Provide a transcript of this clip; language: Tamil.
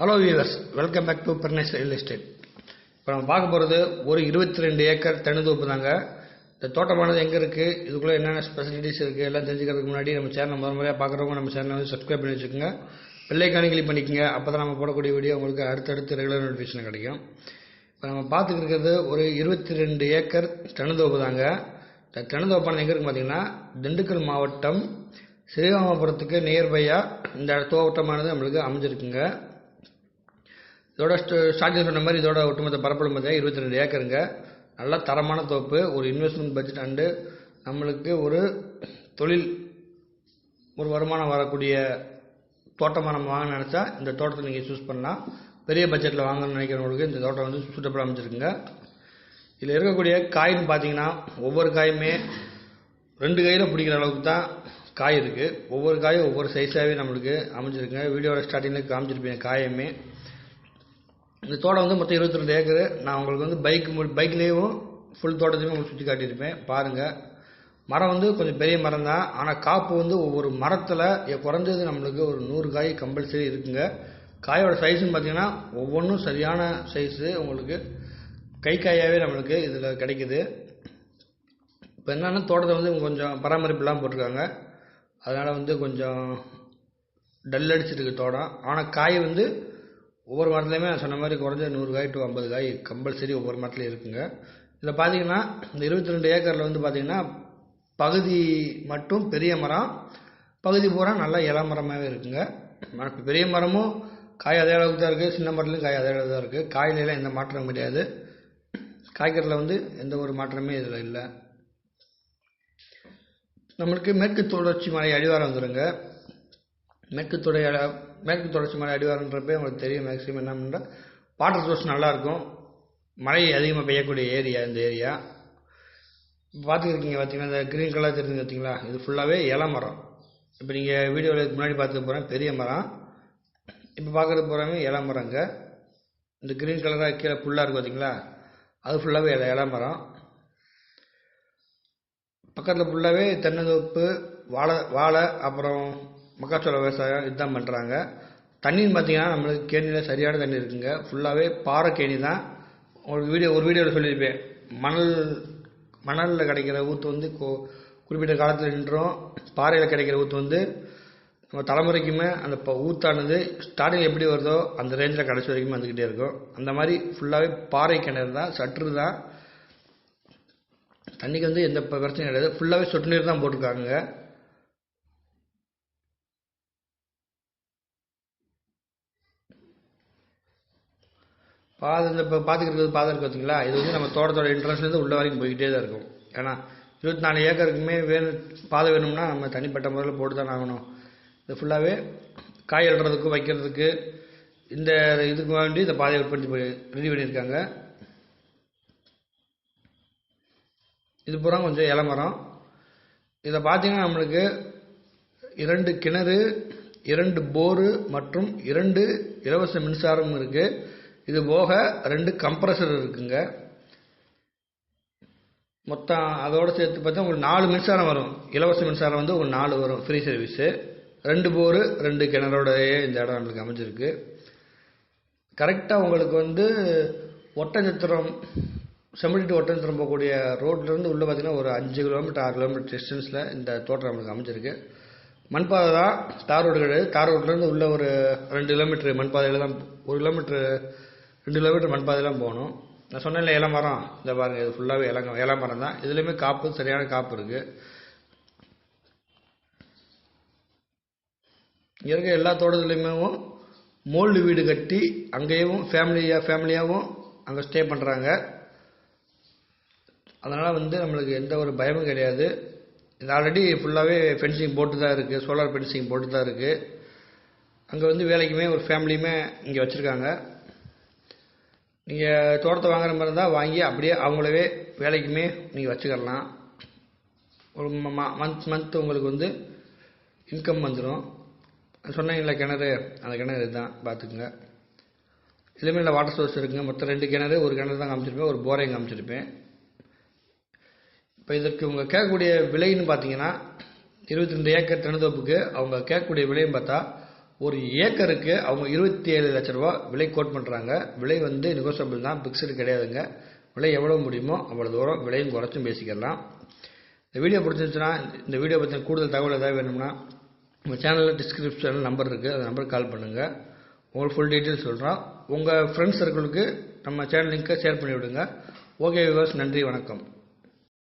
Hello viewers welcome back to Bernice real estate இப்போ நம்ம பார்க்க போகிறது ஒரு இருபத்தி ரெண்டு ஏக்கர் தென்னந்தோப்பு தாங்க. இந்த தோட்டமானது எங்கே இருக்குது இதுக்குள்ளே என்னென்ன ஸ்பெசிலிட்டிஸ் இருக்குது எல்லாம் தெரிஞ்சுக்கிறதுக்கு முன்னாடி நம்ம சேனல் முதல் முறையாக பார்க்குறவங்க நம்ம சேனலை வந்து சப்ஸ்கிரைப் பண்ணி வச்சுக்கோங்க. பிள்ளைக்கான கிளிக் பண்ணிக்கோங்க. அப்போ தான் நம்ம போடக்கூடிய வீடியோ உங்களுக்கு அடுத்தடுத்து ரெகுலர் நோட்டிஃபிகேஷன் கிடைக்கும். இப்போ நம்ம பார்த்துக்கிறது ஒரு இருபத்தி ரெண்டு ஏக்கர் தென்னந்தோப்பு தாங்க. இந்த தென்னந்தோப்பானது எங்கே இருக்குது பார்த்தீங்கன்னா திண்டுக்கல் மாவட்டம் ஸ்ரீராமபுரத்துக்கு நியர்பையாக இந்த தோட்டமானது நம்மளுக்கு அமைஞ்சிருக்குங்க. இதோட ஸ்டார்டிங் சொன்ன மாதிரி இதோட ஒட்டுமொத்த பரப்பளவு பார்த்தீங்கன்னா இருபத்தி ரெண்டு ஏக்கருங்க. நல்ல தரமான தோப்பு ஒரு இன்வெஸ்ட்மெண்ட் பட்ஜெட் அண்டு நம்மளுக்கு ஒரு தொழில் ஒரு வருமானம் வரக்கூடிய தோட்டமாக நம்ம வாங்க நினச்சா இந்த தோட்டத்தை நீங்கள் சூஸ் பண்ணலாம் பெரிய பட்ஜெட்டில் வாங்கணும்னு நினைக்கிறவங்களுக்கு இந்த தோட்டம் வந்து சூட்டபிளாக அமைச்சிருக்குங்க இதில் இருக்கக்கூடிய காயின்னு பார்த்தீங்கன்னா ஒவ்வொரு காயுமே ரெண்டு கையில் பிடிக்கிற அளவுக்கு தான் காய் இருக்குது ஒவ்வொரு காயும் ஒவ்வொரு சைஸாகவே நம்மளுக்கு அமைஞ்சிருக்குங்க. வீடியோட ஸ்டார்டிங்கில் காமிச்சிருப்பேன் காயமே. இந்த தோட்டம் வந்து மொத்தம் இருபத்தி ரெண்டு ஏக்கரு. நான் உங்களுக்கு வந்து பைக் பைக்லேயும் ஃபுல் தோட்டத்தையுமே உங்களுக்கு சுற்றி காட்டியிருப்பேன். பாருங்கள் மரம் வந்து கொஞ்சம் பெரிய மரம் தான். ஆனால் காப்பு வந்து ஒவ்வொரு மரத்தில் குறைஞ்சது நம்மளுக்கு ஒரு நூறு காய் கம்பல்சரி இருக்குங்க. காயோட சைஸுன்னு பார்த்தீங்கன்னா ஒவ்வொன்றும் சரியான சைஸு உங்களுக்கு கை காயாகவே நம்மளுக்கு இதில் கிடைக்குது. இப்போ என்னென்னா தோட்டத்தை வந்து கொஞ்சம் பராமரிப்புலாம் போட்டிருக்காங்க. அதனால் வந்து கொஞ்சம் டல் அடிச்சிருக்கு தோட்டம். ஆனால் காய் வந்து ஒவ்வொரு மரத்துலையுமே நான் சொன்ன மாதிரி குறைஞ்ச நூறு காய் டு ஐம்பது காய் கம்பல்சரி ஒவ்வொரு மரத்துலையும் இருக்குங்க. இதில் பார்த்தீங்கன்னா இந்த இருபத்தி ரெண்டு ஏக்கரில் வந்து பார்த்தீங்கன்னா பகுதி மட்டும் பெரிய மரம் பகுதி பூரா நல்லா இள மரமாகவே இருக்குங்க. ம- பெரிய மரமும் காய் அதே அளவுக்கு தான் இருக்குது சின்ன மரத்துலையும் காய் அதே அளவுக்கு தான் இருக்குது காயிலெலாம் எந்த மாற்றமும் கிடையாது. காய்கறியில் வந்து எந்த ஒரு மாற்றமே இதில் இல்லை. நம்மளுக்கு மேற்கு தொடர்ச்சி மலை அடிவாரம் வந்துடுங்க மேற்கு தொடை மேற்கு தொடர்ச்சி மலை அடிவாரன்றப்பே உங்களுக்கு தெரியும் மேக்ஸிமம் என்ன பண்ணுறா வாட்டர் சோர்ஸ் நல்லாயிருக்கும் மழை அதிகமாக பெய்யக்கூடிய ஏரியா இந்த ஏரியா. பார்த்துருக்கீங்க பார்த்தீங்கன்னா இந்த க்ரீன் கலர் தெரிஞ்சு பார்த்தீங்களா இது ஃபுல்லாகவே இலை மரம். இப்போ நீங்கள் வீடியோவில் முன்னாடி பார்த்து போகிறேன் பெரிய மரம். இப்போ பார்க்குறது போகிறாமே இலை மரங்க இந்த க்ரீன் கலராக கீழே ஃபுல்லாக இருக்கும் பார்த்தீங்களா அது ஃபுல்லாகவே இலை இலை மரம். பக்கத்தில் ஃபுல்லாகவே தென்னந்தோப்பு வாழை வாழை அப்புறம் மக்காச்சோள விவசாயம் இதுதான் பண்ணுறாங்க தண்ணின்னு பார்த்தீங்கன்னா நம்மளுக்கு கேணியில் சரியான தண்ணி இருக்குங்க. ஃபுல்லாகவே பாறை கேணி தான். ஒரு வீடியோ ஒரு வீடியோவில் சொல்லியிருப்பேன். மணல் மணலில் கிடைக்கிற ஊற்று வந்து கோ குறிப்பிட்ட காலத்தில் நின்றோம். பாறையில் கிடைக்கிற ஊற்று வந்து நம்ம தலைமுறைக்குமே அந்த ப- ஊத்தானது ஸ்டார்டிங் எப்படி வருதோ அந்த ரேஞ்சில் கடைசி வரைக்கும் வந்துக்கிட்டே இருக்கும். அந்த மாதிரி ஃபுல்லாகவே பாறை கிணறு தான் சற்று தான். தண்ணிக்கு வந்து எந்த பிரச்சனையும் கிடையாது. ஃபுல்லாகவே சொட்டு நீர் தான் போட்டிருக்காங்க. பாதை இந்த இப்போ பார்த்துக்கிறது பாதை இருக்கு பார்த்தீங்களா இது வந்து நம்ம தோட்டத்தோட இன்ட்ரெஸ்ட்லேருந்து உள்ள வரைக்கும் போய்கிட்டே தான் இருக்கும். ஏன்னா இருபத்தி நாலு ஏக்கருக்குமே வேணும் பாதை வேணும்னா நம்ம தனிப்பட்ட முறையில் போட்டு தான் ஆகணும். இது ஃபுல்லாகவே காய் எழுறதுக்கு வைக்கிறதுக்கு இந்த இதுக்கு வேண்டி இந்த பாதையை உற்பத்தி ரெடி பண்ணியிருக்காங்க. இது பூரா கொஞ்சம் இளமரம் இதை பார்த்தீங்கன்னா நம்மளுக்கு இரண்டு கிணறு இரண்டு போரு மற்றும் இரண்டு இலவச மின்சாரம் இருக்குது இது போக ரெண்டு கம்ப்ரஸர் இருக்குங்க. மொத்தம் அதோட சேர்த்து பார்த்தா உங்களுக்கு நாலு மின்சாரம் வரும். இலவச மின்சாரம் வந்து உங்களுக்கு நாலு வரும் ஃப்ரீ சர்வீஸு ரெண்டு போரு ரெண்டு கிணறோடயே இந்த இடம் நம்மளுக்கு அமைஞ்சிருக்கு. கரெக்டாக உங்களுக்கு வந்து ஒட்டஞ்சத்திரம் செம்மடி ஒட்டஞ்சத்திரம் போகக்கூடிய ரோட்லேருந்து உள்ளே பார்த்தீங்கன்னா ஒரு அஞ்சு கிலோமீட்டர் ஆறு கிலோமீட்டர் டிஸ்டன்ஸில் இந்த தோட்டம் நம்மளுக்கு அமைஞ்சிருக்கு. மண்பாதை தான் தார் ரோடு கிடையாது. தார் ரோட்லேருந்து உள்ள ஒரு ரெண்டு கிலோமீட்டர் மண்பாதையில் தான் ஒரு கிலோமீட்டர் ரெண்டு கிலோமீட்டர் மண்பாதையில் போகணும். நான் சொன்னேன்ல இல்லை மரம். இந்த பாருங்கள் இது ஃபுல்லாகவே இலங்க இளமரம் மரம் தான். இதுலேயுமே காப்பு சரியான காப்பு இருக்குது இங்கே இருக்க எல்லா தோட்டத்துலேயுமேவும் மோல்டு வீடு கட்டி அங்கேயும் ஃபேமிலியாக ஃபேமிலியாகவும் அங்கே ஸ்டே பண்ணுறாங்க அதனால் வந்து நம்மளுக்கு எந்த ஒரு பயமும் கிடையாது. இது ஆல்ரெடி ஃபுல்லாகவே ஃபென்சிங் போட்டு தான் இருக்குது சோலார் ஃபென்சிங் போட்டு தான் இருக்குது அங்கே வந்து வேலைக்குமே ஒரு ஃபேமிலியுமே இங்கே வச்சுருக்காங்க. நீங்கள் தோட்டத்தை வாங்குற மாதிரி இருந்தால் வாங்கி அப்படியே அவங்களவே வேலைக்குமே நீங்கள் வச்சுக்கலாம் ஒரு மந்த் மந்த் உங்களுக்கு வந்து இன்கம் வந்துடும் சொன்னீங்களா கிணறு அந்த கிணறு இதுதான் பார்த்துக்குங்க. இதுலேயுமே இல்லை வாட்டர் சோர்ஸ் இருக்குங்க. மொத்தம் ரெண்டு கிணறு ஒரு கிணறு தான் காமிச்சிருப்பேன் ஒரு போரையும் காமிச்சிருப்பேன். இப்போ இதற்கு இவங்க கேட்கக்கூடிய விலைன்னு பார்த்தீங்கன்னா இருபத்தி ரெண்டு ஏக்கர் தென்னந்தோப்புக்கு அவங்க கேட்கக்கூடிய விலைன்னு பார்த்தா ஒரு ஏக்கருக்கு அவங்க இருபத்தி ஏழு லட்ச ரூபா விலை கோட் பண்ணுறாங்க விலை வந்து நெகோசியபிள் தான் பிக்சடு கிடையாதுங்க. விலை எவ்வளோ முடியுமோ அவ்வளோ தூரம் விலையும் குறைச்சும் பேசிக்கலாம். இந்த வீடியோ பிடிச்சிருந்துச்சுன்னா இந்த வீடியோ பற்றின கூடுதல் தகவல் ஏதாவது வேணும்னா நம்ம சேனலில் டிஸ்கிரிப்ஷனில் நம்பர் இருக்குது அந்த நம்பருக்கு கால் பண்ணுங்கள் உங்களுக்கு ஃபுல் டீட்டெயில்ஸ் சொல்கிறோம் உங்கள் ஃப்ரெண்ட்ஸ் சர்க்கிளுக்கு நம்ம சேனல் லிங்க்கை ஷேர் பண்ணி விடுங்க ஓகே விவாஸ் நன்றி வணக்கம்.